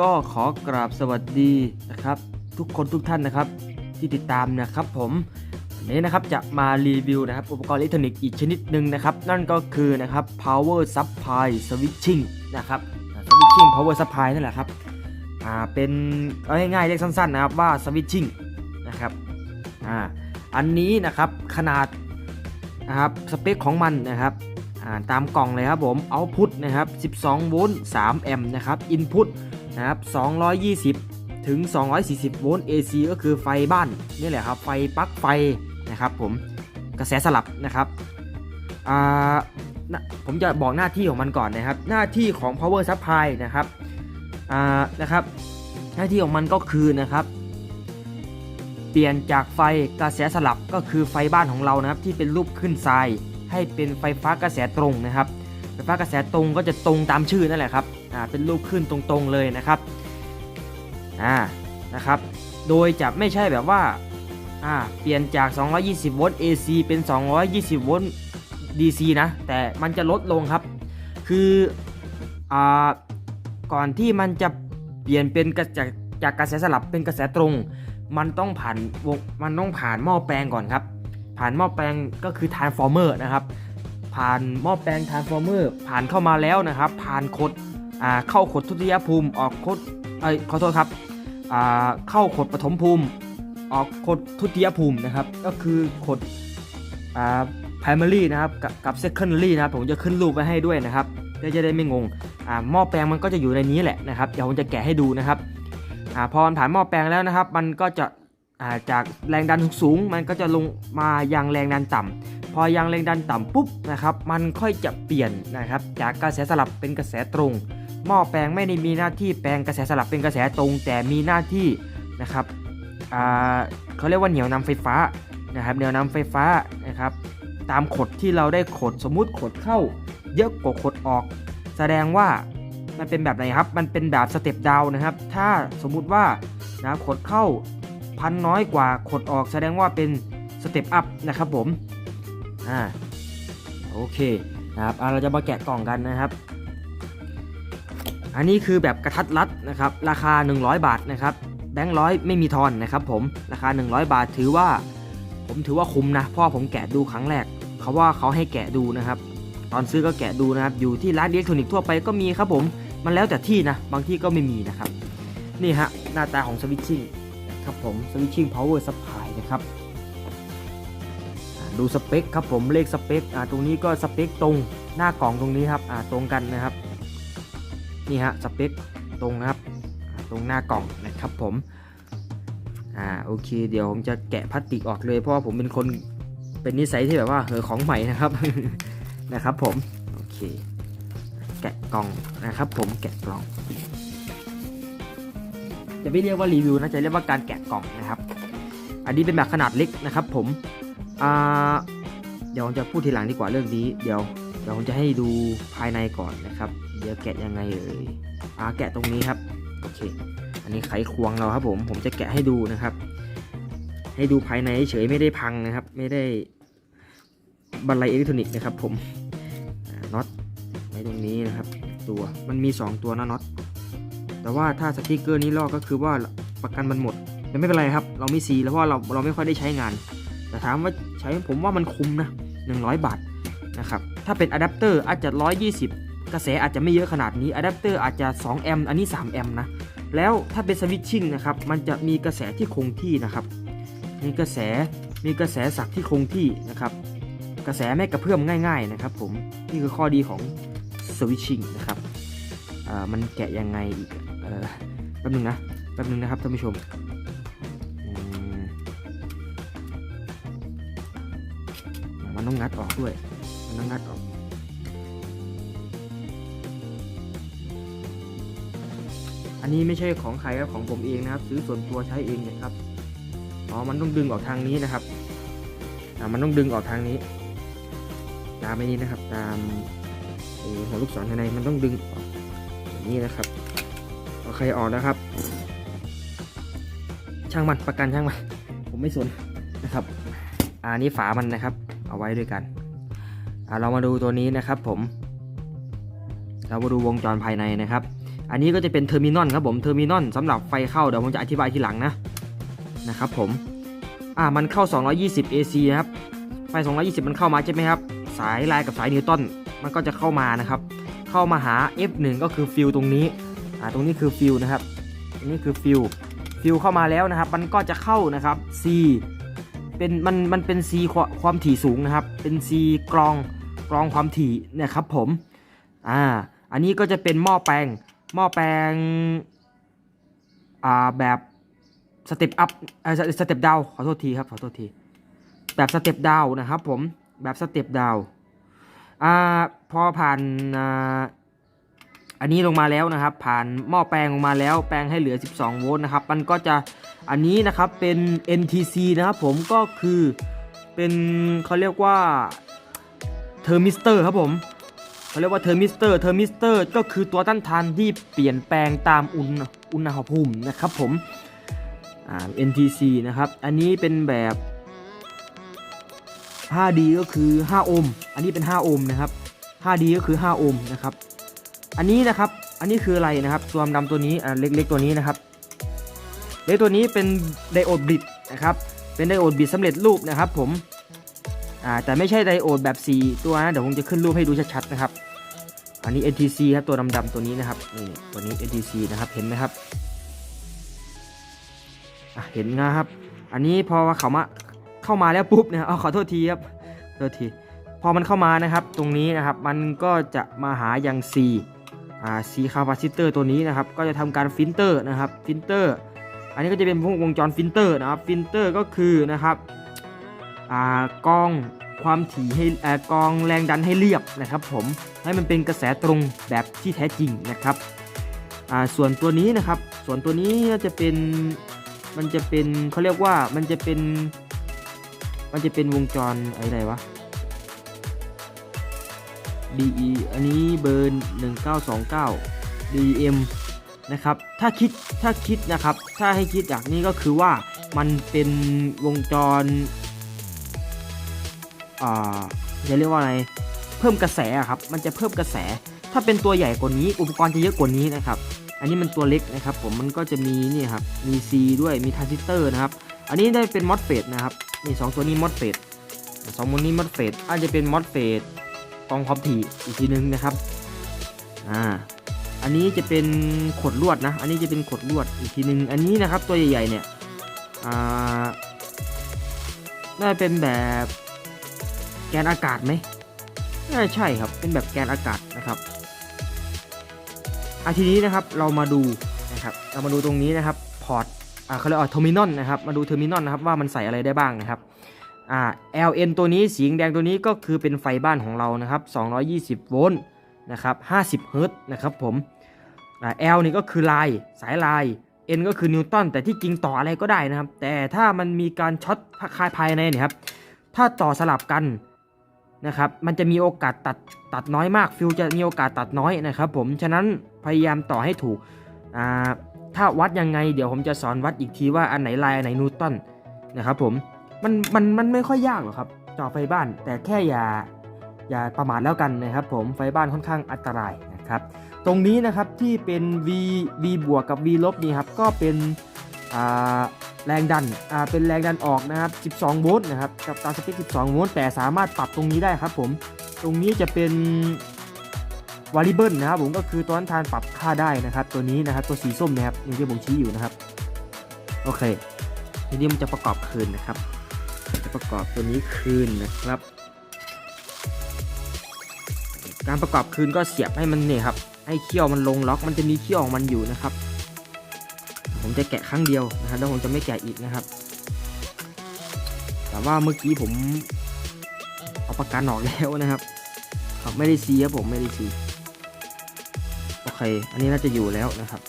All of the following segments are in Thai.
ก็ขอกราบสวัสดีนะครับ ทุกคนทุกท่านนะครับ ที่ติดตามนะครับผมวันนี้นะครับจะมารีวิวนะครับอุปกรณ์อิเล็กทรอนิกส์อีกชนิดหนึ่งนะครับ นั่นก็คือนะครับ power supply switching นะครับ switching power supply นั่นแหละครับอ่าเป็นเอาง่ายๆเรียกสั้นๆนะครับว่า switching นะครับอ่าอันนี้นะครับขนาดนะครับสเปคของมันนะครับ อ่าตามกล่องเลยครับผมเอาพุทนะครับ 12 โวลต์ 3 แอมป์นะครับอินพุตนะครับ 220 ถึง 240 โวลต์ AC ก็คือไฟบ้านนี่แหละครับ ไฟปลั๊กไฟนะครับผมกระแสสลับนะครับอ่าผมจะบอกหน้าที่ของมันก่อนนะครับ หน้าที่ของ power supply นะครับอ่านะครับ หน้าที่ของมันก็คือนะครับ เปลี่ยนจากไฟกระแสสลับก็คือไฟบ้านของเรานะครับที่เป็นรูปขึ้นทราย ให้เป็นไฟฟ้ากระแสตรงนะครับ ไฟฟ้ากระแสตรงก็จะตรงตามชื่อนั่นแหละครับอ่าเป็นรูปขึ้นตรงๆเลยนะครับอ่านะครับ โดยจะไม่ใช่แบบว่าอ่าเปลี่ยนจาก 220 โวลต์ AC เป็น 220 โวลต์ DC นะ แต่มันจะลดลงครับ คืออ่าก่อนที่มันจะเปลี่ยนเป็นกระจากจากกระแสสลับเป็นกระแสตรง มันต้องผ่านวงมันต้องผ่านหม้อแปลงก่อนครับ ผ่านหม้อแปลงก็คือ transformer นะครับ ผ่านหม้อแปลง transformer ผ่านเข้ามาแล้วนะครับ ผ่านคดเข้าคดทุติยภูมิ ออกคดเอ้ยขอโทษครับเข้าคดปฐมภูมิ ออกคดทุติยภูมินะครับ ก็คือคดอ่า primary นะครับกับกับ secondary นะครับผมจะขึ้นรูปไว้ให้ด้วยนะครับเพื่อจะได้ไม่งงอ่าหม้อแปลงมันก็จะอยู่ในนี้แหละนะครับเดี๋ยวผมจะแกะให้ดูนะครับอพอมันผ่านหม้อแปลงแล้วนะครับ มันก็จะ จากแรงดันสูงมันก็จะลงมายังแรงดันต่ำพอยังแรงดันต่ำปุ๊บนะครับมันค่อยจะเปลี่ยนนะครับจากกระแสสลับเป็นกระแสตรง หม้อแปลงไม่ได้มีหน้าที่แปลงกระแสสลับเป็นกระแสตรง แต่มีหน้าที่นะครับเขาเรียกว่าเหนี่ยวนำไฟฟ้านะครับเหนี่ยวนำไฟฟ้านะครับตามขดที่เราได้ขดสมมุติขดเข้า เยอะกว่าขดออก แสดงว่ามันเป็นแบบไหนครับ มันเป็นแบบสเต็ปดาวนะครับ ถ้าสมมุติว่านะขดเข้า พันน้อยกว่าขดออกแสดงว่าเป็นสเต็ปอัพนะครับผม อ่า โอเคนะครับเราจะมาแกะกล่องกันนะครับ อันนี้คือแบบกระทัดรัดนะครับ ราคา 100 บาทนะครับ แบงค์ร้อยไม่มีทอนนะครับผม ราคา 100 บาทถือว่า ผมถือว่าคุ้มนะเพราะว่าผมแกะดูครั้งแรก เขาว่าเขาให้แกะดูนะครับ ตอนซื้อก็แกะดูนะครับ อยู่ที่ร้านอิเล็กทรอนิกส์ทั่วไปก็มีครับผม มันแล้วแต่ที่นะ บางที่ก็ไม่มีนะครับ นี่ฮะ หน้าตาของสวิตชิ่ง ครับผม switching power supply นะครับดูสเปคครับผมเลขสเปคตรงนี้ก็สเปคตรงหน้ากล่องตรงนี้ครับตรงกันนะครับนี่ฮะสเปคตรงนะครับตรงหน้ากล่องนะครับผมอ่าโอเค เดี๋ยวผมจะแกะพลาสติกออกเลยเพราะว่าผมเป็นคนเป็นนิสัยที่แบบว่าเหอของใหม่นะครับนะครับผมโอเคแกะกล่องนะครับผมแกะกล่อง จะไม่เรียกว่ารีวิวนะจะเรียกว่าการแกะกล่องนะครับ อันนี้เป็นแบบขนาดเล็กนะครับ ผมเดี๋ยวผมจะพูดทีหลังดีกว่าเรื่องนี้ เดี๋ยวเดี๋ยวผมจะให้ดูภายในก่อนนะครับ เดี๋ยวแกะยังไงเอ่ยอ่าแกะตรงนี้ครับโอเค อันนี้ไขควงเราครับ ผมผมจะแกะให้ดูนะครับ ให้ดูภายในเฉยไม่ได้พังนะครับ ไม่ได้บันไลอิเล็กทรอนิกส์นะครับ ผมน็อตไว้ตรงนี้นะครับ ตัวมันมี 2 ตัวนะน็อต แต่ว่าถ้าสติกเกอร์นี้ลอกก็คือว่าประกันมันหมดแต่ไม่เป็นไรครับ เราไม่ซีแล้วเพราะว่าเราเราไม่ค่อยได้ใช้งาน แต่ถามว่าใช้ผมว่ามันคุ้มนะ 100 บาทนะครับถ้าเป็นอะแดปเตอร์อาจจะ 120 กระแสอาจจะไม่เยอะขนาดนี้อะแดปเตอร์อาจจะ2แอมป์อันนี้3แอมป์นะแล้วถ้าเป็นสวิตชิ่งนะครับมันจะมีกระแสที่คงที่นะครับมีกระแสมีกระแสสักที่คงที่นะครับกระแสไม่กระเพื่อมง่าย ๆนะครับ ผมนี่คือข้อดีของสวิตชิ่งนะครับ มันแกะยังไงอีกเออแป๊บนึงนะแป๊บนึงนะครับท่านผู้ชมมันต้องงัดออกด้วย มันต้องงัดออกอันนี้ไม่ใช่ของใครครับของผมเองนะครับ ซื้อส่วนตัวใช้เองนะครับอ๋อมันต้องดึงออกทางนี้นะครับอ่ามันต้องดึงออกทางนี้ ตามไปนี้นะครับ ตามหัวลูกศรภายในมันต้องดึงออก นี้นะครับโอเคออกแล้วครับ ช่างมันประกันช่างมันผมไม่สนนะครับอ่านี่ฝามันนะครับ เอาไว้ด้วยกันเรามาดูตัวนี้นะครับ ผม เรามาดูวงจรภายในนะครับ อันนี้ก็จะเป็นเทอร์มินอลครับผมเทอร์มินอลสำหรับไฟเข้าเดี๋ยวผมจะอธิบายทีหลังนะนะครับผมอ่ามันเข้า 220 AC นะครับไฟ 220 มันเข้ามาใช่ไหมครับ สายลายกับสายนิวตันมันก็จะเข้ามานะครับ เข้ามาหา F1 ก็คือฟิลตรงนี้อ่าตรงนี้คือฟิลนะครับนี้คือฟิลฟิลเข้ามาแล้วนะครับ มันก็จะเข้านะครับ C เป็นมันมันเป็น C ควความถี่สูงนะครับ เป็น C กรองกรองความถี่เนะครับผมอ่าอันนี้ก็จะเป็นหม้อแปลงหม้อแปลงอ่าแบบสเต็ปอัพเอ่อสเต็ปดาวขอโทษทีครับขอโทษทีแบบสเต็ปดาวนะครับผมแบบสเต็ปดาวอ่า พอผ่านอันนี้ลงมาแล้วนะครับ ผ่านหม้อแปลงลงมาแล้ว แปลงให้เหลือ 12 โวลต์นะครับ มันก็จะอันนี้นะครับเป็น NTC นะครับผมก็คือเป็นเขาเรียกว่าเทอร์มิสเตอร์ครับผมเขาเรียกว่าเทอร์มิสเตอร์เทอร์มิสเตอร์ก็คือตัวต้านทานที่เปลี่ยนแปลงตามอุณอุณหภูมินะครับผมอ่า NTC นะครับ อันนี้เป็นแบบ 5D ก็คือ 5 โอห์ม อันนี้เป็น 5 โอห์มนะครับ 5D ก็คือ 5 โอห์มนะครับ อันนี้นะครับ อันนี้คืออะไรนะครับ ตัวดำๆตัวนี้ อ่า เล็กๆตัวนี้นะครับ เล็กตัวนี้เป็นไดโอดบิดนะครับ เป็นไดโอดบิดสำเร็จรูปนะครับ ผม อ่า แต่ไม่ใช่ไดโอดแบบ 4 ตัวนะ เดี๋ยวผมจะขึ้นรูปให้ดูชัดๆนะครับ อันนี้ NTC ครับ ตัวดำๆตัวนี้นะครับ นี่ตัวนี้ NTC นะครับ เห็นไหมครับเห็นนะครับ อันนี้พอเขามาเข้ามาแล้วปุ๊บเนี่ยเอาขอโทษทีครับ โทษที พอมันเข้ามานะครับตรงนี้นะครับมันก็จะมาหายัง C อ่า C capacitor ตัวนี้นะครับก็จะทำการฟิลเตอร์นะครับฟิลเตอร์อันนี้ก็จะเป็นพวกวงจรฟิลเตอร์นะครับฟิลเตอร์ก็คือนะครับอ่ากองความถี่ให้อ่ากองแรงดันให้เรียบนะครับผมให้มันเป็นกระแสตรงแบบที่แท้จริงนะครับอ่าส่วนตัวนี้นะครับ ส่วนตัวนี้ก็จะเป็นมันจะเป็นเขาเรียกว่ามันจะเป็นมันจะเป็นวงจรอะไรวะ DE อันนี้เบอร์1929 DM นะครับ ถ้าคิด ถ้าคิดนะครับ ถ้าให้คิดอย่างนี้ก็คือว่ามันเป็นวงจร อ่า จะเรียกว่าอะไร เพิ่มกระแสะครับ มันจะเพิ่มกระแส ถ้าเป็นตัวใหญ่กว่านี้ อุปกรณ์จะเยอะกว่านี้นะครับ อันนี้มันตัวเล็กนะครับ ผม มันก็จะมีนี่ครับ มี C ด้วย มีทรานซิสเตอร์นะครับ อันนี้ได้เป็นมอสเฟตนะครับ นี่สองตัวนี้มอสเฟตสองตัวนี้มอสเฟตอาจจะเป็นมอสเฟต กองความถี่อีกทีนึงนะครับ อ่า อันนี้จะเป็นขดลวดนะ อันนี้จะเป็นขดลวดอีกทีนึง อันนี้นะครับตัวใหญ่ๆเนี่ย อ่า น่าเป็นแบบแกนอากาศไหมน่าใช่ครับ เป็นแบบแกนอากาศนะครับอาทีนี้นะครับเรามาดูนะครับ เรามาดูตรงนี้นะครับ พอร์ตอ่าเขาเรียกว่าเทอร์มินอลนะครับ มาดูเทอร์มินอลนะครับว่ามันใส่อะไรได้บ้างนะครับ อ่า LN ตัวนี้สีแดงตัวนี้ก็คือเป็นไฟบ้านของเรานะครับ 220 โวลต์นะครับ 50 เฮิรตซ์นะครับผมอ่า L นี่ก็คือลายสายลาย N ก็คือนิวตันแต่ที่จริงต่ออะไรก็ได้นะครับ แต่ถ้ามันมีการช็อตคายภายในเนี่ยครับ ถ้าต่อสลับกันนะครับ มันจะมีโอกาสตัดตัดน้อยมากฟิวจะมีโอกาสตัดน้อยนะครับ ผม ฉะนั้นพยายามต่อให้ถูก อ่า ถ้าวัดยังไงเดี๋ยวผมจะสอนวัดอีกทีว่าอันไหนลายอันไหนนิวตันนะครับผม มันมันมันไม่ค่อยยากหรอกครับจ่อไฟบ้าน แต่แค่อย่าอย่าประมาทแล้วกันนะครับ ผมไฟบ้านค่อนข้างอันตรายนะครับ ตรงนี้นะครับที่เป็น V V บวกกับ V ลบนี่ครับก็เป็นแรงดันเป็นแรงดันออกนะครับ 12 โวลต์นะครับกับตามสเปค 12 โวลต์แต่สามารถปรับตรงนี้ได้ครับผมตรงนี้จะเป็นวาริเบิลนะครับผมก็คือตัวนั้นทานปรับค่าได้นะครับ ตัวนี้นะครับตัวสีส้มนะครับนี่ที่ผมชี้อยู่นะครับ โอเคทีนี้มันจะประกอบคืนนะครับ จะประกอบตัวนี้คืนนะครับ การประกอบคืนก็เสียบให้มันเนี่ยครับ ให้เขี้ยวมันลงล็อกมันจะมีเขี้ยวของมันอยู่นะครับ ผมจะแกะครั้งเดียวนะครับแล้วผมจะไม่แกะอีกนะครับ แต่ว่าเมื่อกี้ผมเอาประกันออกแล้วนะครับครับไม่ได้ซีครับผมไม่ได้ซีโอเค อันนี้น่าจะอยู่แล้วนะครับ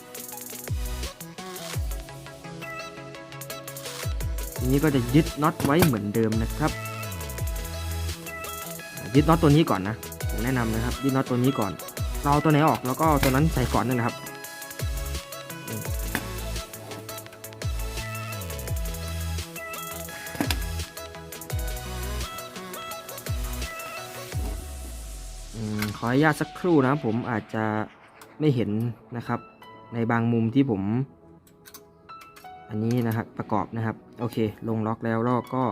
ทีนี้ก็จะยึดน็อตไว้เหมือนเดิมนะครับ ยึดน็อตตัวนี้ก่อนนะผมแนะนำนะครับ ยึดน็อตตัวนี้ก่อน เราเอาตัวไหนออกแล้วก็ตัวนั้นใส่ก่อนนั่นนะครับอขออนุญาตสักครู่นะครับผมอาจจะไม่เห็นนะครับ ในบางมุมที่ผม อันนี้นะครับประกอบนะครับ โอเค ลงล็อกแล้วเราก็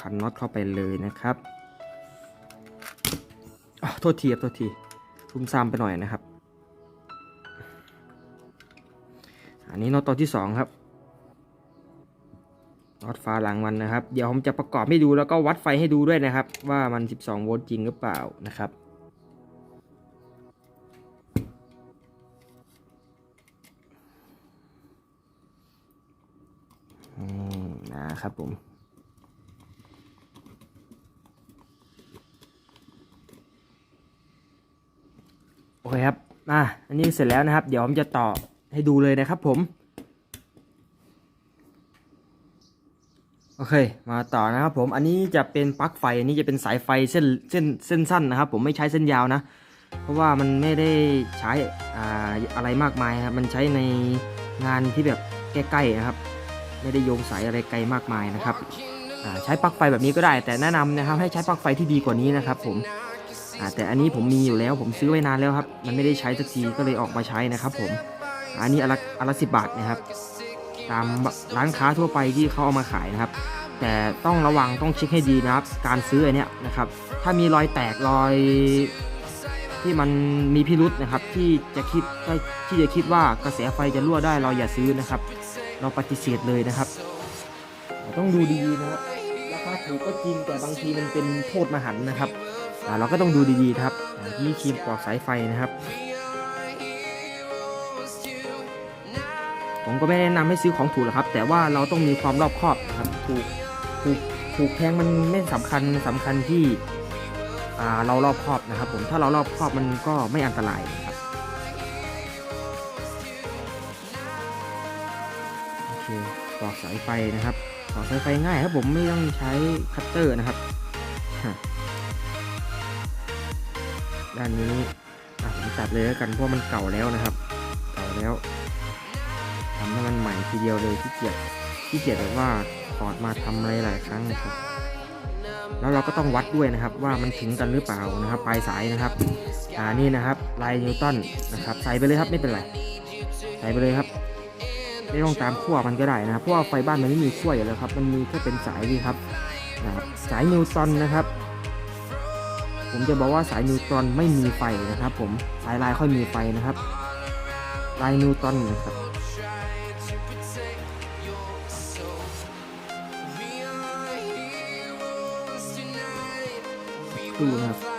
ขันน็อตเข้าไปเลยนะครับโทษทีครับโทษทีทุ่มซ้ำไปหน่อยนะครับ อันนี้น็อตตัวที่สองครับน็อตฝาหลังมันนะครับ เดี๋ยวผมจะประกอบให้ดูแล้วก็วัดไฟให้ดูด้วยนะครับ ว่ามัน 12 โวลต์จริงหรือเปล่านะครับ ครับผมโอเคครับอะอันนี้เสร็จแล้วนะครับ เดี๋ยวผมจะต่อให้ดูเลยนะครับผม โอเค มาต่อนะครับผม อันนี้จะเป็นปลั๊กไฟ อันนี้จะเป็นสายไฟเส้นเส้นเส้นสั้นนะครับ ผมไม่ใช้เส้นยาวนะ เพราะว่ามันไม่ได้ใช้อ่าอะไรมากมายครับ มันใช้ในงานที่แบบใกล้ๆนะครับ ไม่ได้โยงสายอะไรไกลมากมายนะครับใช้ปลั๊กไฟแบบนี้ก็ได้ แต่แนะนำนะครับให้ใช้ปลั๊กไฟที่ดีกว่านี้นะครับ ผมแต่อันนี้ผมมีอยู่แล้วผมซื้อไว้นานแล้วครับ มันไม่ได้ใช้สักทีก็เลยออกมาใช้นะครับผมอันนี้อนละอนละสิบบาทนะครับ ตามร้านค้าทั่วไปที่เขาเอามาขายนะครับ แต่ต้องระวังต้องเช็คให้ดีนะครับ การซื้ออันเนี้ยนะครับ ถ้ามีรอยแตกรอยที่มันมีพิรุษนะครับ ที่จะคิดที่จะคิดว่ากระแสไฟจะรั่วได้เราอย่าซื้อนะครับ เราปฏิเสธเลยนะครับ ต้องดูดีๆนะครับราคาถูกก็จริงแต่บางทีมันเป็นโทษมหันนะครับเราก็ต้องดูดีๆครับที่ครีมปลอกสายไฟนะครับ ผมก็ไม่แนะนำให้ซื้อของถูกหรอกครับ แต่ว่าเราต้องมีความรอบคอบนะครับถูกถูกถูกแพงมันไม่สำคัญสำคัญที่เรารอบคอบนะครับ ผมถ้าเรารอบคอบมันก็ไม่อันตราย เคปลอกสายไฟนะครับปลอกสายไฟง่ายครับผมไม่ต้องใช้คัตเตอร์นะครับ ด้านนี้อะผมตัดเลยแล้วกันเพราะมันเก่าแล้วนะครับ เก่าแล้วทำให้มันใหม่ทีเดียวเลยที่เกียจที่เกียจแบบว่าถอดมาทำอะไรหลายครั้งนะครับแล้วเราก็ต้องวัดด้วยนะครับว่ามันถึงกันหรือเปล่านะครับ ปลายสายนะครับอ่านี่นะครับลายนิวตันนะครับ ใส่ไปเลยครับไม่เป็นไร ใส่ไปเลยครับ ไม่ต้องตามขั้วมันก็ได้นะครับเพราะว่าไฟบ้านมันไม่มีขั้วอยู่แล้วครับ มันมีแค่เป็นสายนี่ครับนะครับสายนิวตันนะครับ ผมจะบอกว่าสายนิวตันไม่มีไฟนะครับ ผมสายลายค่อยมีไฟนะครับ ลายนิวตันนะครับดูนะครับ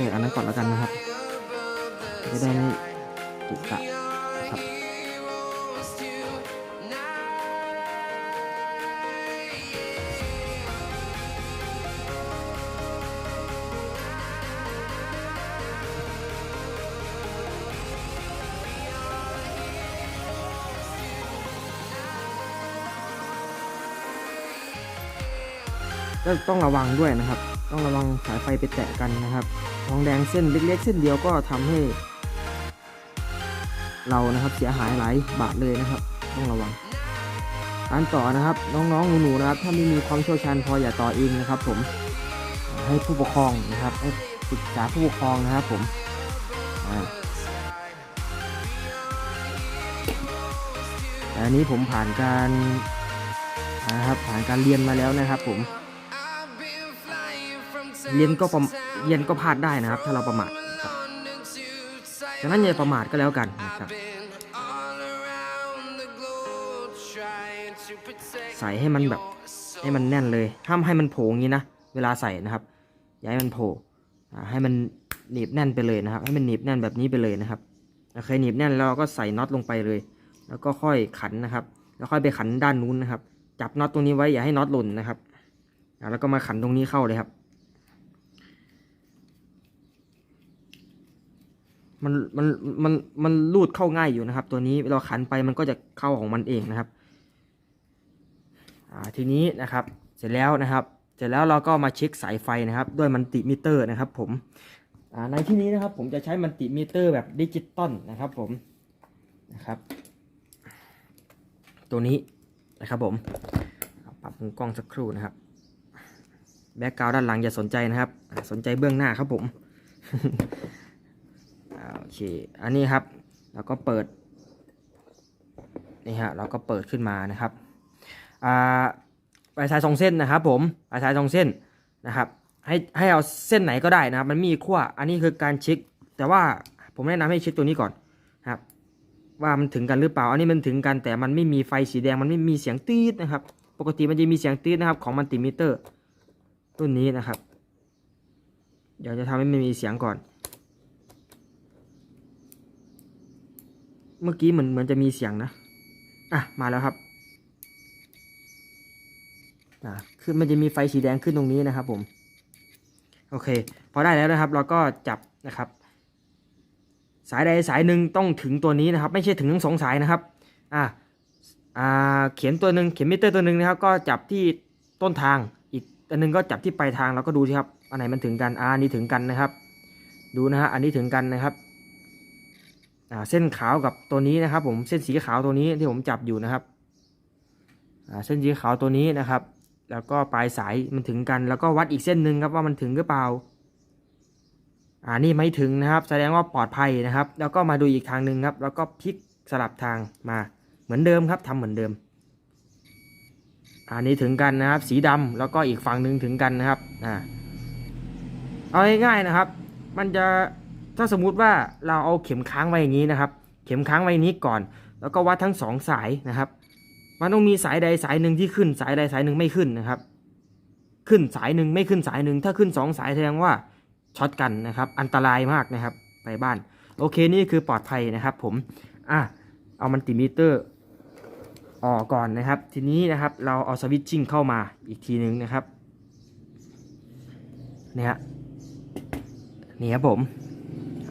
ส่อันนั้นก่อนแล้วกันนะครับจะได้ไม่ตุกะนะครับก็ต้องระวังด้วยนะครับ ต้องระวังสายไฟไปแตะกันนะครับ ทองแดงเส้นเล็กๆ เส้นเดียวก็ทำให้ เรานะครับเสียหายหลายบาทเลยนะครับ ต้องระวังการต่อนะครับน้องๆหนูๆนะครับ ถ้าไม่มีความเชี่ยวชาญพออย่าต่อเองนะครับ ผมให้ผู้ปกครองนะครับให้ปรึกษาผู้ปกครองนะครับผมอันนี้ผมผ่านการนะครับผ่านการเรียนมาแล้วนะครับผม เรียนก็ประเรียนก็พลาดได้นะครับ ถ้าเราประมาทครับดังนั้นอย่าประมาทก็แล้วกันนะครับใส่ให้มันแบบให้มันแน่นเลยห้ามให้มันโผล่งี้นะเวลาใส่นะครับอย่าให้มันโผล่ให้มันหนีบแน่นไปเลยนะครับ ให้มันหนีบแน่นแบบนี้ไปเลยนะครับเคยหนีบแน่นแล้วเราก็ใส่น็อตลงไปเลย แล้วก็ค่อยขันนะครับ แล้วค่อยไปขันด้านนู้นนะครับ จับน็อตตรงนี้ไว้อย่าให้น็อตหล่นนะครับแล้วก็มาขันตรงนี้เข้าเลยครับ มันมันมันมันรูดเข้าง่ายอยู่นะครับ ตัวนี้เราขันไปมันก็จะเข้าของมันเองนะครับอ่าทีนี้นะครับเสร็จแล้วนะครับ เสร็จแล้วเราก็มาเช็คสายไฟนะครับ ด้วยมันติมิเตอร์นะครับ ผมอ่าในที่นี้นะครับ ผมจะใช้มันติมิเตอร์แบบดิจิตอลนะครับผมนะครับ ตัวนี้นะครับผมปรับมุมกล้องสักครู่นะครับ แบ็กกราวด้านหลังอย่าสนใจนะครับ สนใจเบื้องหน้าครับผม คอันนี้ครับเราก็เปิดนี่ฮะเราก็เปิดขึ้นมานะครับอ่าปลายสายสองเส้นนะครับผมปลายสายสองเส้นนะครับ ให้ให้เอาเส้นไหนก็ได้นะครับ มันมีขั้วอันนี้คือการเช็คแต่ว่าผมแนะนำให้เช็คตัวนี้ก่อนนะครับ ว่ามันถึงกันหรือเปล่า อันนี้มันถึงกันแต่มันไม่มีไฟสีแดงมันไม่มีเสียงตีดนะครับ ปกติมันจะมีเสียงตีดนะครับ ของมัลติมิเตอร์รุ่นนี้นะครับ เดี๋ยวจะทำให้มันมีเสียงก่อน เมื่อกี้เหมือนเหมือนจะมีเสียงนะ อะ มาแล้วครับ อ่าคือมันจะมีไฟสีแดงขึ้นตรงนี้นะครับ ผม โอเค พอได้แล้วนะครับ เราก็จับนะครับ สายใดสายหนึ่งต้องถึงตัวนี้นะครับ ไม่ใช่ถึงทั้งสองสายนะครับ อ่าอ่า เข็มตัวหนึ่งเข็มมิเตอร์ตัวหนึ่งนะครับ ก็จับที่ต้นทาง อีกอันหนึงก็จับที่ปลายทางแล้วก็ดูสิครับ อันไหนมันถึงกัน อ่านนี้ถึงกันนะครับ ดูนะฮะ อันนี้ถึงกันนะครับ เส้นขาวกับตัวนี้นะครับ ผมเส้นสีขาวตัวนี้ที่ผมจับอยู่นะครับเส้นสีขาวตัวนี้นะครับ แล้วก็ปลายสายมันถึงกัน แล้วก็วัดอีกเส้นหนึ่งครับว่ามันถึงหรือเปล่าอ่านี่ไม่ถึงนะครับ แสดงว่าปลอดภัยนะครับ แล้วก็มาดูอีกทางหนึ่งครับ แล้วก็พลิกสลับทางมาเหมือนเดิมครับทำเหมือนเดิมอันนี้ถึงกันนะครับ สีดำแล้วก็อีกฝั่งหนึ่งถึงกันนะครับอ่าเอาง่ายๆนะครับ มันจะ ถ้าสมมุติว่าเราเอาเข็มค้างไว้อย่างนี้นะครับ เข็มค้างไว้นี้ก่อน แล้วก็วัดทั้งสองสายนะครับ มันต้องมีสายใดสายหนึ่งที่ขึ้น สายใดสายหนึ่งไม่ขึ้นนะครับ ขึ้นสายหนึ่งไม่ขึ้นสายหนึ่งถ้าขึ้นสองสายแสดงว่าช็อตกันนะครับ อันตรายมากนะครับ ไปบ้าน โอเคนี่คือปลอดภัยนะครับ ผมอะเอามันติมิเตอร์ออกก่อนนะครับ ทีนี้นะครับเราเอาสวิตชิ่งเข้ามาอีกทีหนึ่งนะครับเนี่ยฮะนี่ครับผม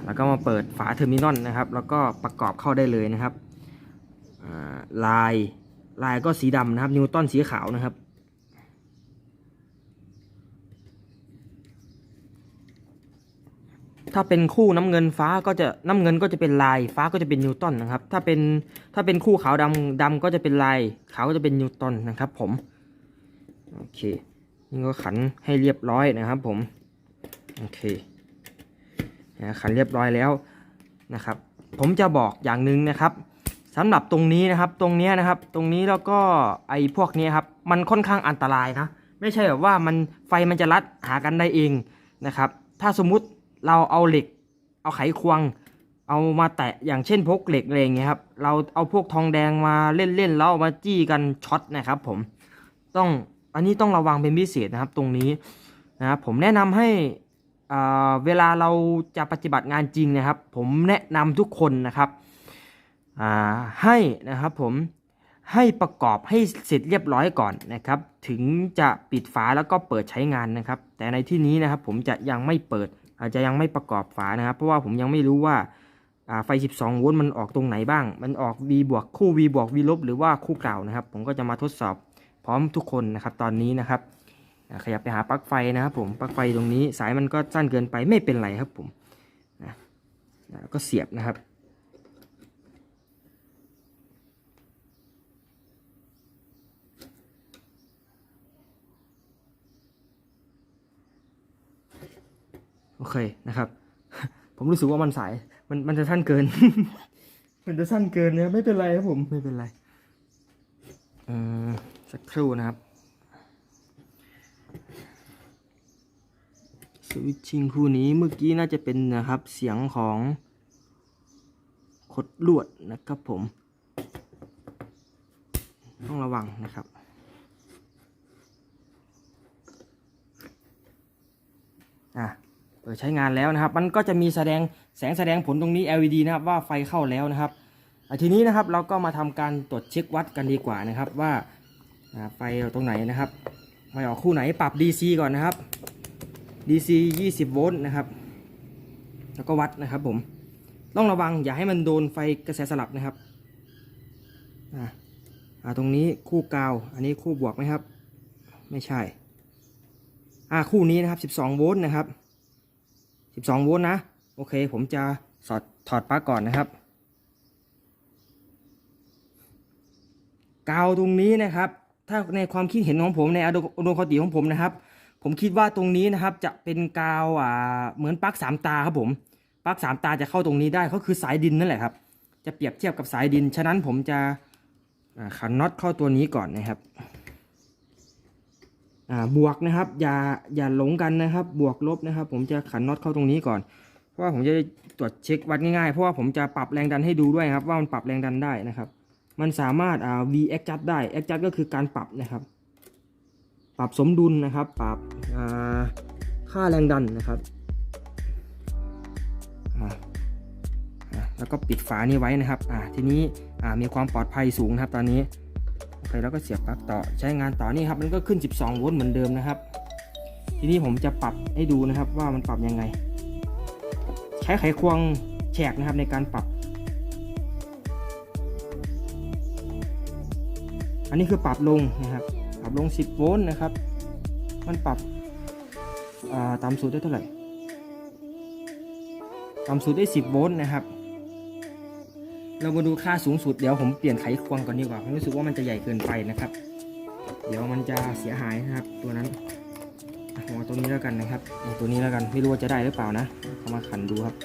แล้วก็มาเปิดฝาเทอร์มินอลนะครับ แล้วก็ประกอบเข้าได้เลยนะครับลายลายก็สีดำนะครับ นิวตันสีขาวนะครับ ถ้าเป็นคู่น้ำเงินฟ้าก็จะน้ำเงินก็จะเป็นลายฟ้าก็จะเป็นนิวตันนะครับ ถ้าเป็นถ้าเป็นคู่ขาวดำดำก็จะเป็นลายขาวก็จะเป็นนิวตันนะครับผมโอเคนี่ก็ขันให้เรียบร้อยนะครับผมโอเค ขันเรียบร้อยแล้วนะครับ ผมจะบอกอย่างหนึ่งนะครับสำหรับตรงนี้นะครับตรงนี้นะครับ ตรงนี้แล้วก็ไอ้พวกนี้ครับมันค่อนข้างอันตรายนะไม่ใช่แบบว่ามันไฟมันจะรัดหากันได้เองนะครับ ถ้าสมมุติเราเอาเหล็ก เอาไขควง เอามาแตะอย่างเช่นพกเหล็กอะไรอย่างเงี้ยครับเราเอาพวกทองแดงมาเล่นๆแล้วเอามาจี้กันช็อตนะครับผมต้องอันนี้ต้องระวังเป็นพิเศษนะครับตรงนี้นะครับผมแนะนำให้ เวลาเราจะปฏิบัติงานจริงนะครับ ผมแนะนำทุกคนนะครับให้นะครับผมให้ประกอบให้เสร็จเรียบร้อยก่อนนะครับ ถึงจะปิดฝาแล้วก็เปิดใช้งานนะครับ แต่ในที่นี้นะครับผมจะยังไม่เปิด อาจจะยังไม่ประกอบฝานะครับ เพราะว่าผมยังไม่รู้ว่าาไฟ 12 โวลต์มันออกตรงไหนบ้าง มันออก V บวกคู่ V บวก V ลบหรือว่าคู่เก่านะครับ ผมก็จะมาทดสอบพร้อมทุกคนนะครับตอนนี้นะครับ ขยับไปหาปลั๊กไฟนะครับผมปลั๊กไฟตรงนี้สายมันก็สั้นเกินไปไม่เป็นไรครับผมนะนะก็เสียบนะครับโอเคนะครับ ผมรู้สึกว่ามันสาย มันมันจะสั้นเกิน มันจะสั้นเกินนะไม่เป็นไรครับผมไม่เป็นไรเออสักครู่นะครับ สวิตชิ่งคู่นี้เมื่อกี้น่าจะเป็นนะครับเสียงของคดลวดนะครับผม ต้องระวังนะครับ อะเปิดใช้งานแล้วนะครับ มันก็จะมีแสดงแสงแสดงผลตรงนี้ LED นะครับว่าไฟเข้าแล้วนะครับทีนี้นะครับเราก็มาทำการตรวจเช็ควัดกันดีกว่านะครับว่าอ่าไฟตรงไหนนะครับไฟออกคู่ไหนปรับ DC ก่อนนะครับ DC 20 โวลต์นะครับ แล้วก็วัดนะครับผม ต้องระวังอย่าให้มันโดนไฟกระแสสลับนะครับอ่าอ่าตรงนี้คู่กาว อันนี้คู่บวกไหมครับ ไม่ใช่ อ่าคู่นี้นะครับ 12 โวลต์นะครับ 12 โวลต์นะ โอเค ผมจะสอดถอดปลั๊กก่อนนะครับ กาวตรงนี้นะครับ ถ้าในความคิดเห็นของผมในอดมคติของผมนะครับ ผมคิดว่าตรงนี้นะครับจะเป็นกาวอ่าเหมือนปลั๊กสามตาครับผมปลั๊กสามตาจะเข้าตรงนี้ได้ก็คือสายดินนั่นแหละครับ จะเปรียบเทียบกับสายดิน ฉะนั้นผมจะขันน็อตเข้าตัวนี้ก่อนนะครับอ่าบวกนะครับ อย่าอย่าหลงกันนะครับ บวกลบนะครับ ผมจะขันน็อตเข้าตรงนี้ก่อน เพราะว่าผมจะได้ตรวจเช็ควัดง่ายๆ เพราะว่าผมจะปรับแรงดันให้ดูด้วยครับ ว่ามันปรับแรงดันได้นะครับ มันสามารถอ่า V adjust ได้ adjust ก็คือการปรับนะครับ ปรับสมดุลนะครับ ปรับค่าแรงดันนะครับแล้วก็ปิดฝานี้ไว้นะครับทีนี้มีความปลอดภัยสูงนะครับ ตอนนี้โอเคแล้วก็เสียบปลั๊กต่อใช้งานต่อนี่ครับมันก็ขึ้น 12 โวลต์เหมือนเดิมนะครับ ทีนี้ผมจะปรับให้ดูนะครับว่ามันปรับยังไง ใช้ไขควงแฉกนะครับในการปรับ อันนี้คือปรับลงนะครับ รับลง 10 โวลต์นะครับ มันปรับอ่าต่ำสุดได้เท่าไหร่ต่ำสุดได้ 10 โวลต์นะครับ เรามาดูค่าสูงสุดเดี๋ยวผมเปลี่ยนไขควงก่อนดีกว่าผมรู้สึกว่ามันจะใหญ่เกินไปนะครับ เดี๋ยวมันจะเสียหายนะครับ ตัวนั้นผมเอาตัวนี้แล้วกันนะครับเอาตัวนี้แล้วกันไม่รู้ว่าจะได้หรือเปล่านะเอามาขันดูครับ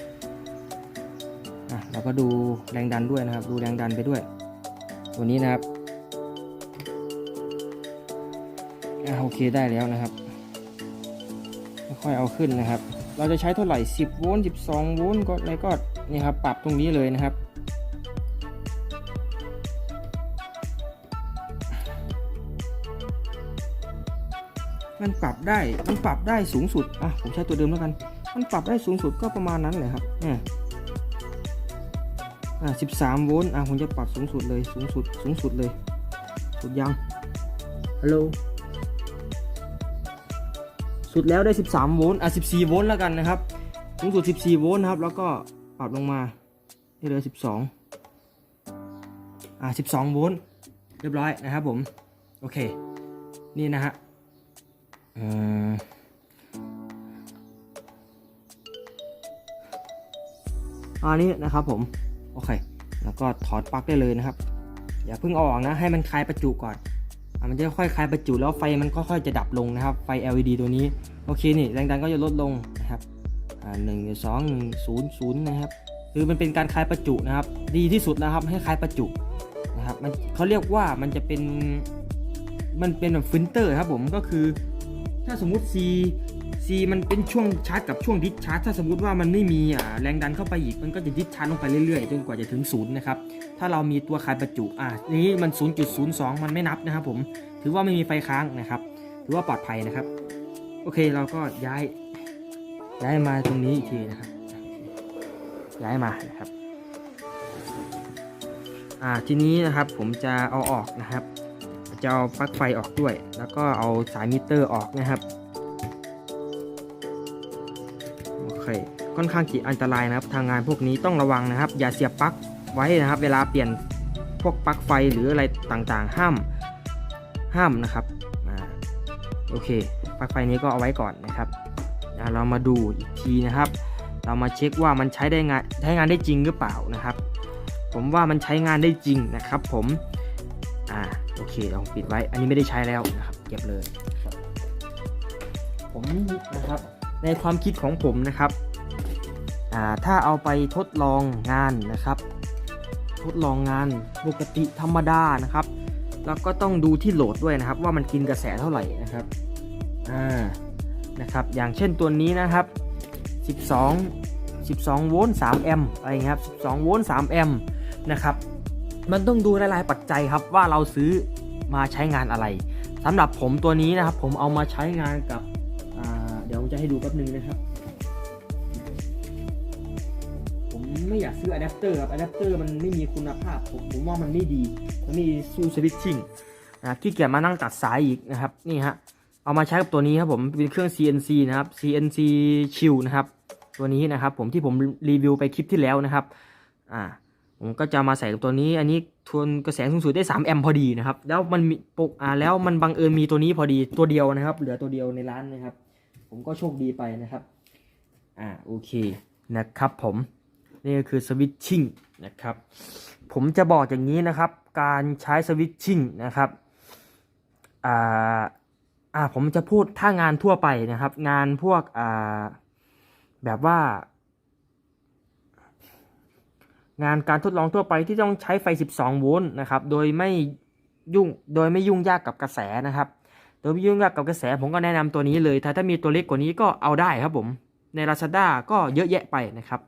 อะเราก็ดูแรงดันด้วยนะครับ ดูแรงดันไปด้วย ตัวนี้นะครับ อะโอเคได้แล้วนะครับ ค่อยเอาขึ้นนะครับ เราจะใช้เท่าไหร่ 10 โวลต์ 12 โวลต์ก็อะไรก็นี่ครับปรับตรงนี้เลยนะครับ มันปรับได้ มันปรับได้สูงสุด อะผมใช้ตัวเดิมแล้วกัน มันปรับได้สูงสุดก็ประมาณนั้นเลยครับเนี่ยอะ13 โวลต์ อะผมจะปรับสูงสุดเลย สูงสุด สูงสุดเลย สุดยัง ฮัลโหล สุดแล้วได้ 13 โวลต์อะ 14 โวลต์แล้วกันนะครับสูงสุด 14 โวลต์นะครับ แล้วก็ปรับลงมาให้เหลือ 12 อะ 12 โวลต์เรียบร้อยนะครับผม โอเค นี่นะฮะอันนี้นะครับผม โอเค แล้วก็ถอดปลั๊กได้เลยนะครับ อย่าเพิ่งออกนะ ให้มันคลายประจุก่อน มันจะค่อยคลายประจุแล้วไฟมันค่อยๆจะดับลงนะครับ ไฟ LED ตัวนี้ โอเคนี่แรงดันก็จะลดลงนะครับอ่าหนึ่งสองหนึ่งศูนย์ศูนย์นะครับ คือมันเป็นการคลายประจุนะครับ ดีที่สุดนะครับให้คลายประจุนะครับมันเขาเรียกว่ามันจะเป็นมันเป็นแบบฟิลเตอร์ครับผมก็คือถ้าสมมุติ C C มันเป็นช่วงชาร์จกับช่วงดิสชาร์จถ้าสมมติว่ามันไม่มีแรงดันเข้าไปอีก มันก็จะดิสชาร์จลงไปเรื่อยๆ จนกว่าจะถึงศูนย์นะครับ ถ้าเรามีตัวคายประจุอ่านี้มัน 0.02 มันไม่นับนะครับผม ถือว่าไม่มีไฟค้างนะครับ ถือว่าปลอดภัยนะครับ โอเคเราก็ย้าย ย้ายมาตรงนี้อีกทีนะครับ ย้ายมานะครับ อ่าทีนี้นะครับผมจะเอาออกนะครับ จะเอาปลั๊กไฟออกด้วย แล้วก็เอาสายมิเตอร์ออกนะครับ เค ค่อนข้างที่อันตรายนะครับทางงานพวกนี้ต้องระวังนะครับ อย่าเสียบปลั๊กไว้นะครับ เวลาเปลี่ยนพวกปลั๊กไฟหรืออะไรต่างๆ ห้ามห้ามนะครับอโอเคปลั๊กไฟนี้ก็เอาไว้ก่อนนะครับเรามาดูอีกทีนะครับ เรามาเช็คว่ามันใช้ได้งานใช้งานได้จริงหรือเปล่านะครับ ผมว่ามันใช้งานได้จริงนะครับ ผมอ่าโอเคลองปิดไว้ อันนี้ไม่ได้ใช้แล้วนะครับ เก็บเลยผมนะครับ ในความคิดของผมนะครับถ้าเอาไปทดลองงานนะครับ ทดลองงานปกติธรรมดานะครับ แล้วก็ต้องดูที่โหลดด้วยนะครับ ว่ามันกินกระแสเท่าไหร่นะครับอ่านะครับอย่างเช่นตัวนี้นะครับ 12 12 โวลต์3แอมป์อะไรเงี้ยครับ 12 โวลต์3แอมป์นะครับมันต้องดูหลายๆปัจจัยครับว่าเราซื้อมาใช้งานอะไรสำหรับผมตัวนี้นะครับ ผมเอามาใช้งานกับ ผมจะให้ดูแป๊บนึงนะครับ ผมไม่อยากซื้ออะแดปเตอร์ครับอะแดปเตอร์มันไม่มีคุณภาพ ผมผมว่ามันไม่ดี มันม่สู้สวิตชิ่งนะครับที่เกียจมานั่งตัดสายอีกนะครับ นี่ฮะ เอามาใช้กับตัวนี้ครับผม เป็นเครื่อง CNC นะครับ CNC Chill นะครับ ตัวนี้นะครับ ผมที่ผมรีวิวไปคลิปที่แล้วนะครับ อ่า ผมก็จะมาใส่กับตัวนี้ อันนี้ทวนกระแสสูงสุดได้3แอมป์พอดีนะครับ แล้วมันมีปกอ่าแล้วมันบังเอิญมีตัวนี้พอดีตัวเดียวนะครับ เหลือตัวเดียวในร้านนะครับ ผมก็โชคดีไปนะครับ อ่าโอเคนะครับผมนี่ก็คือสวิตชิ่งนะครับผมจะบอกอย่างนี้นะครับ การใช้สวิตชิ่งนะครับอ่าอ่าผมจะพูดถ้างานทั่วไปนะครับ งานพวกอ่าแบบว่า งานการทดลองทั่วไปที่ต้องใช้ไฟ 12 โวลต์นะครับ โดยไม่ยุ่งโดยไม่ยุ่งยากกับกระแสนะครับ โดยไม่ยุ่งยากกับกระแสผมก็แนะนำตัวนี้เลยถ้าถ้ามีตัวเล็กกว่านี้ก็เอาได้ครับผม ใน Lazada ก็เยอะแยะไปนะครับ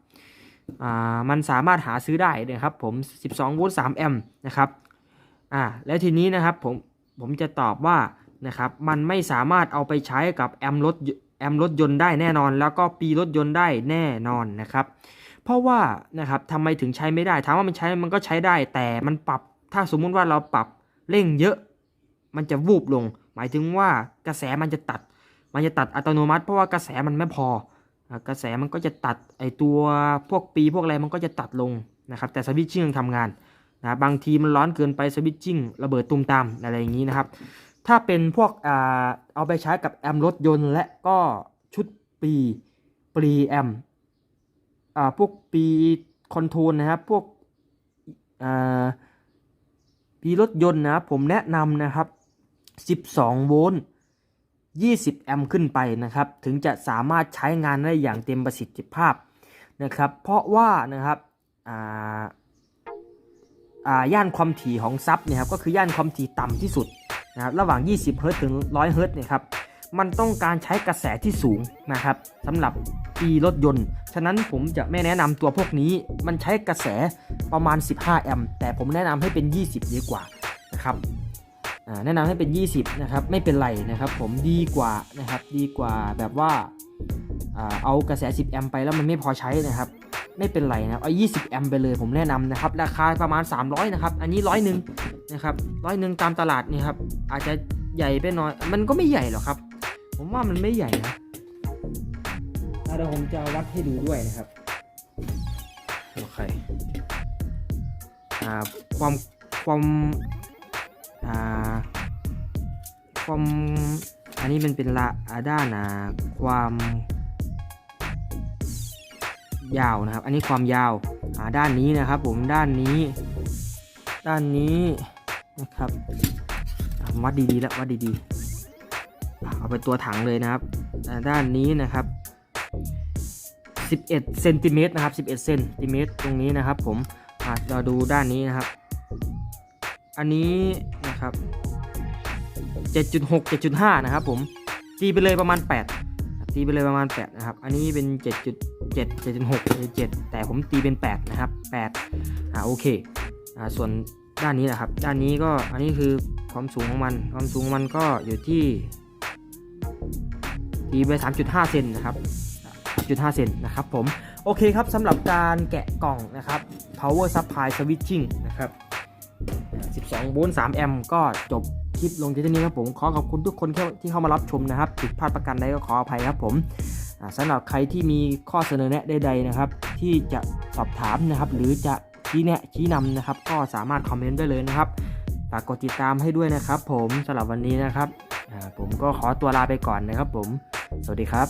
อ่ามันสามารถหาซื้อได้นะครับผม 12 โวลต์ 3 แอมป์นะครับอ่าแล้วทีนี้นะครับผมผมจะตอบว่านะครับมันไม่สามารถเอาไปใช้กับแอมป์รถแอมป์รถยนต์ได้แน่นอน แล้วก็ปีรถยนต์ได้แน่นอนนะครับ เพราะว่านะครับทำไมถึงใช้ไม่ได้ถามว่ามันใช้มันก็ใช้ได้ แต่มันปรับถ้าสมมุติว่าเราปรับเร่งเยอะ มันจะวูบลง หมายถึงว่ากระแสมันจะตัด มันจะตัดอัตโนมัติ เพราะว่ากระแสมันไม่พอ กระแสมันก็จะตัดไอตัวพวกปีพวกอะไรมันก็จะตัดลงนะครับ แต่สวิตชิ่งยังทำงานนะบางทีมันร้อนเกินไปสวิตชิ่งระเบิดตุ้มตามอะไรอย่างนี้นะครับ ถ้าเป็นพวกอ่าเอาไปใช้กับแอมรถยนต์และก็ชุดปีปรีแอมอพวกปีคอนโทรลนะครับ พวกปีรถยนต์นะครับผมแนะนำนะครับ 12 โวลต์ 20 แอมป์ขึ้นไปนะครับ ถึงจะสามารถใช้งานได้อย่างเต็มประสิทธิภาพนะครับ เพราะว่านะครับย่านความถี่ของซับเนี่ยครับก็คือย่านความถี่ต่ำที่สุดนะครับระหว่าง 20 เฮิรตซ์ถึง 100 เฮิรตซ์เนี่ยครับมันต้องการใช้กระแสที่สูงนะครับสำหรับปีรถยนต์ ฉะนั้นผมจะไม่แนะนำตัวพวกนี้ มันใช้กระแสประมาณ 15 แอมป์แต่ผมแนะนำให้เป็น 20 ดีกว่านะครับ แนะนำให้เป็น 20นะครับไม่เป็นไรนะครับผมดีกว่านะครับดีกว่าแบบว่าเอากระแส 10 แอมป์ไปแล้วมันไม่พอใช้นะครับไม่เป็นไรนะเอา 20 แอมป์ไปเลยผมแนะนำนะครับ ราคาประมาณ 300 นะครับ อันนี้ร้อยหนึ่งนะครับร้อยหนึ่งตามตลาดนี่ครับ อาจจะใหญ่ไปหน่อย มันก็ไม่ใหญ่หรอกครับ ผมว่ามันไม่ใหญ่นะอะเดี๋ยวผมจะวัดให้ดูด้วยนะครับ โอเค อ่า ความ ความ อ่าความอันนี้มันเป็นละอ่าด้านอ่าความยาวนะครับ อันนี้ความยาวอ่าด้านนี้นะครับ ผมด้านนี้ ด้านนี้นะครับวัดดีๆแล้ววัดดีๆเอาไปตัวถังเลยนะครับ ด้านนี้นะครับ 11เซนติเมตรนะครับ11เซนติเมตรตรงนี้นะครับ ผมอ่าเราดูด้านนี้นะครับ อันนี้ นะครับ 7.6 7.5 นะครับผม ตีไปเลยประมาณ 8 ตีไปเลยประมาณ 8 นะครับ อันนี้เป็น 7.7 7.6 7 แต่ผมตีเป็น 8 นะครับ 8 อ่าโอเค อ่าส่วนด้านนี้นะครับ ด้านนี้ก็อันนี้คือความสูงของมัน ความสูงของมันก็อยู่ที่ ตีไป 3.5 เซนนะครับ 3.5 เซนนะครับผม โอเคครับสำหรับการแกะกล่องนะครับ power supply switching นะครับ 12โวลต์3แอมป์ก็จบคลิปลงที่นี้ครับผมขอขอบคุณทุกคนที่เข้ามารับชมนะครับผิดพลาดประการใดก็ขออภัยครับผมสำหรับใครที่มีข้อเสนอแนะใดๆนะครับ ที่จะสอบถามนะครับ หรือจะชี้แนะชี้นำนะครับ ก็สามารถคอมเมนต์ได้เลยนะครับฝากกดติดตามให้ด้วยนะครับ ผมสำหรับวันนี้นะครับผมก็ขอตัวลาไปก่อนนะครับผม สวัสดีครับ